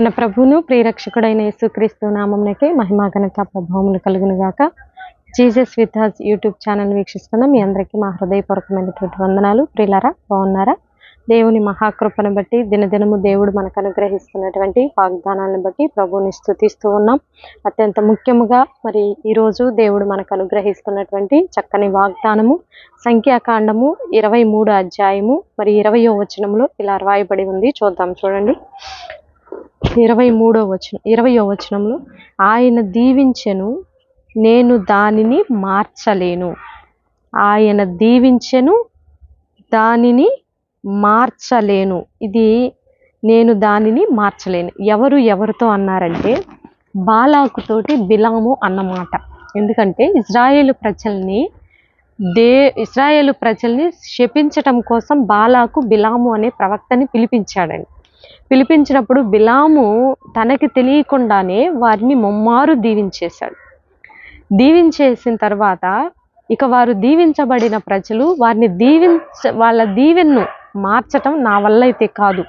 మన ప్రభువును ప్రియరక్షకుడైన యేసుక్రీస్తు నామంనకే మహిమా ఘనత ప్రభావములు కలుగును గాక విత్ హజ్ యూట్యూబ్ ఛానల్ వీక్షిస్తున్న. మీ అందరికీ మా హృదయపూర్వకమైనటువంటి వందనాలు. ప్రియులారా బాగున్నారా? దేవుని మహాకృపను బట్టి దినదినము దేవుడు మనకు అనుగ్రహిస్తున్నటువంటి వాగ్దానాలను బట్టి ప్రభువుని స్థుతిస్తూ ఉన్నాం. అత్యంత ముఖ్యముగా మరి ఈరోజు దేవుడు మనకు అనుగ్రహిస్తున్నటువంటి చక్కని వాగ్దానము సంఖ్యాకాండము ఇరవై మూడు అధ్యాయము మరి ఇరవయో వచనంలో ఇలా రాయబడి ఉంది. చూద్దాం చూడండి. ఇరవై మూడో వచనం ఇరవయో వచనంలో ఆయన దీవించెను నేను దానిని మార్చలేను. ఆయన దీవించెను దానిని మార్చలేను. ఇది నేను దానిని మార్చలేను. ఎవరు ఎవరితో అన్నారంటే బాలాకుతోటి బిలాము అన్నమాట. ఎందుకంటే ఇజ్రాయేల్ ప్రజల్ని దే ఇజ్రాయేలు ప్రజల్ని శపించటం కోసం బాలాకు బిలాము అనే ప్రవక్తని పిలిపించాడండి. పిలిపించినప్పుడు బిలాము తనకి తెలియకుండానే వారిని ముమ్మారు దీవించేశాడు. దీవించేసిన తర్వాత ఇక వారు దీవించబడిన ప్రజలు వారిని దీవించ వాళ్ళ దీవెన్ను మార్చటం నా వల్ల అయితే కాదు.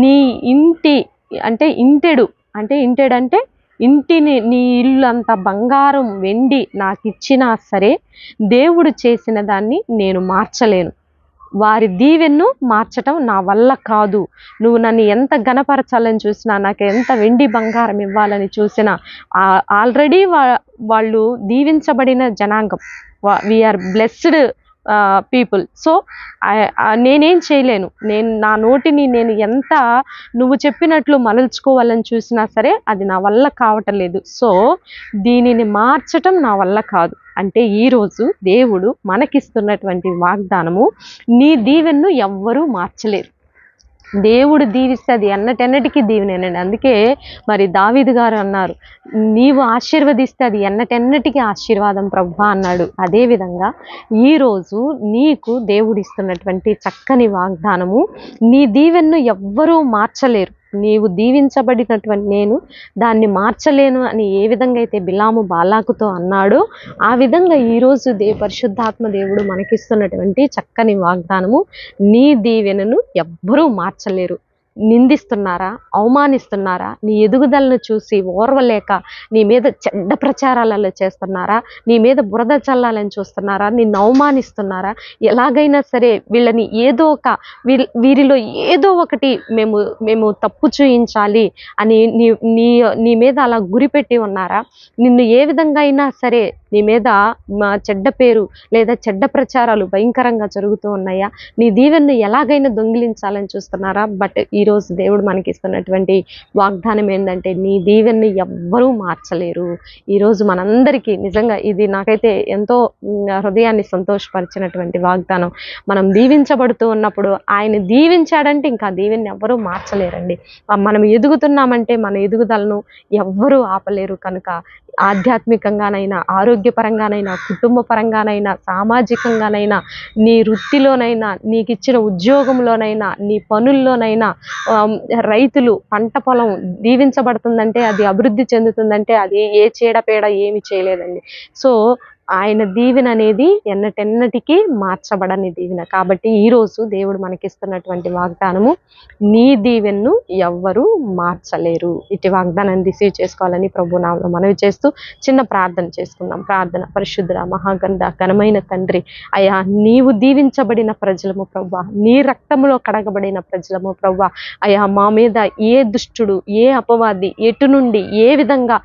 నీ ఇంటి అంటే ఇంటెడు అంటే ఇంటెడు అంటే ఇంటిని నీ ఇల్లు అంత బంగారం వెండి నాకు ఇచ్చినా సరే దేవుడు చేసిన దాన్ని నేను మార్చలేను. వారి దీవెన్ను మార్చటం నా వల్ల కాదు. నువ్వు నన్ను ఎంత గనపరచాలని చూసినా నాకు ఎంత వెండి బంగారం ఇవ్వాలని చూసినా ఆల్రెడీ వా వాళ్ళు దీవించబడిన జనాంగం. వీఆర్ బ్లెస్డ్ పీపుల్ సో నేనేం చేయలేను. నేను నా నోటిని నేను ఎంత నువ్వు చెప్పినట్లు మరల్చుకోవాలని చూసినా సరే అది నా వల్ల కావటం లేదు. సో దీనిని మార్చటం నా వల్ల కాదు. అంటే ఈరోజు దేవుడు మనకిస్తున్నటువంటి వాగ్దానము నీ దీవెన్ను ఎవ్వరూ మార్చలేరు దేవుడు దీవిస్తే అది ఎన్నటెన్నటికీ దీవినేనండి అందుకే మరి దావీదు గారు అన్నారు నీవు ఆశీర్వదిస్తే అది ఎన్నటెన్నటికీ ఆశీర్వాదం ప్రభు అన్నాడు. అదేవిధంగా ఈరోజు నీకు దేవుడిస్తున్నటువంటి చక్కని వాగ్దానము నీ దీవెన్ను ఎవ్వరూ మార్చలేరు. నీవు దీవించబడినటువంటి నేను దాన్ని మార్చలేను అని ఏ విధంగా అయితే బిలాము బాలాకుతో అన్నాడో ఆ విధంగా ఈరోజు దే పరిశుద్ధాత్మ దేవుడు మనకిస్తున్నటువంటి చక్కని వాగ్దానము నీ దీవెనను ఎవ్వరూ మార్చలేరు. నిందిస్తున్నారా? అవమానిస్తున్నారా? నీ ఎదుగుదలను చూసి ఓర్వలేక నీ మీద చెడ్డ ప్రచారాలలో చేస్తున్నారా? నీ మీద బురద చల్లాలని చూస్తున్నారా? నిన్ను అవమానిస్తున్నారా? ఎలాగైనా సరే వీళ్ళని ఏదో ఒక వీరిలో ఏదో ఒకటి మేము మేము తప్పు చూయించాలి అని నీ నీ నీ మీద అలా గురిపెట్టి ఉన్నారా? నిన్ను ఏ విధంగా అయినా సరే నీ మీద మా చెడ్డ పేరు లేదా చెడ్డ ప్రచారాలు భయంకరంగా జరుగుతూ ఉన్నాయా? నీ దీవెన్ను ఎలాగైనా దొంగిలించాలని చూస్తున్నారా? బట్ ఈరోజు దేవుడు మనకి ఇస్తున్నటువంటి వాగ్దానం ఏంటంటే నీ దీవెన్ను ఎవ్వరూ మార్చలేరు. ఈరోజు మనందరికీ నిజంగా ఇది నాకైతే ఎంతో హృదయాన్ని సంతోషపరిచినటువంటి వాగ్దానం. మనం దీవించబడుతూ ఉన్నప్పుడు ఆయన దీవించాడంటే ఇంకా దీవెన్ని ఎవ్వరూ మార్చలేరండి. మనం ఎదుగుతున్నామంటే మన ఎదుగుదలను ఎవ్వరూ ఆపలేరు కనుక ఆధ్యాత్మికంగానైనా ఆరోగ్యపరంగానైనా కుటుంబ పరంగానైనా సామాజికంగానైనా నీ వృత్తిలోనైనా నీకు ఇచ్చిన ఉద్యోగంలోనైనా నీ పనుల్లోనైనా రైతులు పంట పొలం దీవించబడుతుందంటే అది అభివృద్ధి చెందుతుందంటే అది ఏ చీడపేడ ఏమి చేయలేదండి. సో ఆయన దీవెన అనేది ఎన్నటెన్నటికీ మార్చబడని దీవెన. కాబట్టి ఈరోజు దేవుడు మనకిస్తున్నటువంటి వాగ్దానము నీ దీవెన్ను ఎవ్వరూ మార్చలేరు. ఇటు వాగ్దానాన్ని రిసీవ్ చేసుకోవాలని ప్రభు నామలో మనవి చేస్తూ చిన్న ప్రార్థన చేసుకుందాం. ప్రార్థన పరిశుద్ధ మహాగంధ ఘనమైన తండ్రి అయా నీవు దీవించబడిన ప్రజలము ప్రభా నీ రక్తములో కడగబడిన ప్రజలము ప్రభా అయా మా మీద ఏ దుష్టుడు ఏ అపవాది ఎటు నుండి ఏ విధంగా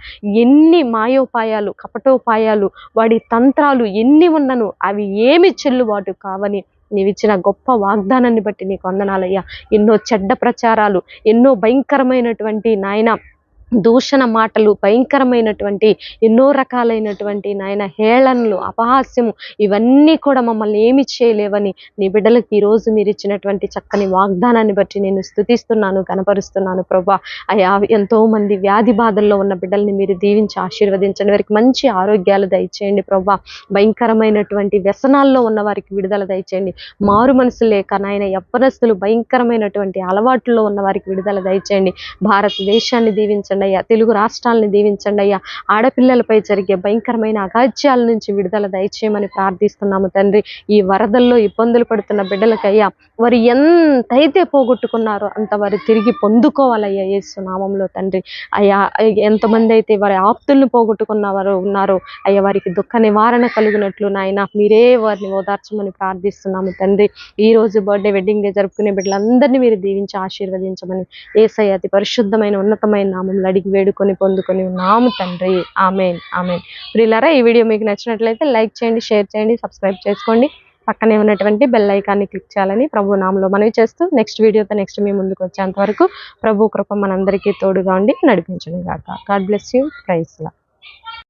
ఎన్ని మాయోపాయాలు కపటోపాయాలు వాడి తంత్రాలు ఎన్ని ఉన్నను అవి ఏమి చెల్లుబాటు కావని నీవిచ్చిన గొప్ప వాగ్దానాన్ని బట్టి నీకు వందనాలయ్యా. ఎన్నో చెడ్డ ప్రచారాలు ఎన్నో భయంకరమైనటువంటి నాయన దూషణ మాటలు భయంకరమైనటువంటి ఎన్నో రకాలైనటువంటి నాయన హేళనలు అపహాస్యము ఇవన్నీ కూడా మమ్మల్ని ఏమి చేయలేవని నీ బిడ్డలకు ఈరోజు మీరు ఇచ్చినటువంటి చక్కని వాగ్దానాన్ని బట్టి నేను స్థుతిస్తున్నాను కనపరుస్తున్నాను ప్రభా. అయా ఎంతో మంది వ్యాధి బాధల్లో ఉన్న బిడ్డల్ని మీరు దీవించి ఆశీర్వదించండి. వారికి మంచి ఆరోగ్యాలు దయచేయండి ప్రభా. భయంకరమైనటువంటి వ్యసనాల్లో ఉన్న వారికి విడుదల దయచేయండి. మారు మనసు లేక నాయన యవ్వనస్తులు భయంకరమైనటువంటి అలవాట్లలో ఉన్న వారికి విడుదల దయచేయండి. భారతదేశాన్ని దీవించండి. దీవించండి అయ్యా తెలుగు రాష్ట్రాలని దీవించండి అయ్యా ఆడపిల్లలపై జరిగే భయంకరమైన అగాధ్యాల నుంచి విడుదల దయచేయమని ప్రార్థిస్తున్నాము తండ్రి. ఈ వరదల్లో ఇబ్బందులు పడుతున్న బిడ్డలకయ్యా వారు ఎంతైతే పోగొట్టుకున్నారో అంత వారు తిరిగి పొందుకోవాలయ్యా యేసు నామంలో తండ్రి. అయ్యా ఎంతమంది అయితే వారి ఆప్తుల్ని పోగొట్టుకున్న వారు ఉన్నారో అయ్యా వారికి దుఃఖ నివారణ కలిగినట్లు నాయన మీరే వారిని ఓదార్చమని ప్రార్థిస్తున్నాము తండ్రి. ఈ రోజు బర్త్డే వెడ్డింగ్ డే జరుపుకునే బిడ్డలందరినీ మీరు దీవించి ఆశీర్వదించమని ఏసయ్య అతి పరిశుద్ధమైన ఉన్నతమైన నామంలో అడిగి వేడుకొని పొందుకొని ఉన్నాము తండ్రి. Amen amen. ప్రియులారా ఈ వీడియో మీకు నచ్చినట్లయితే లైక్ చేయండి షేర్ చేయండి సబ్స్క్రైబ్ చేసుకోండి. పక్కనే ఉన్నటువంటి బెల్ ఐకాన్ని క్లిక్ చేయాలని ప్రభు నామంలో మనవి చేస్తూ నెక్స్ట్ వీడియోతో నెక్స్ట్ మీ ముందుకు వచ్చేంత వరకు ప్రభు కృప మనందరికీ తోడుగా ఉండి నడిపించను గాక. God bless you. ప్రైస్లా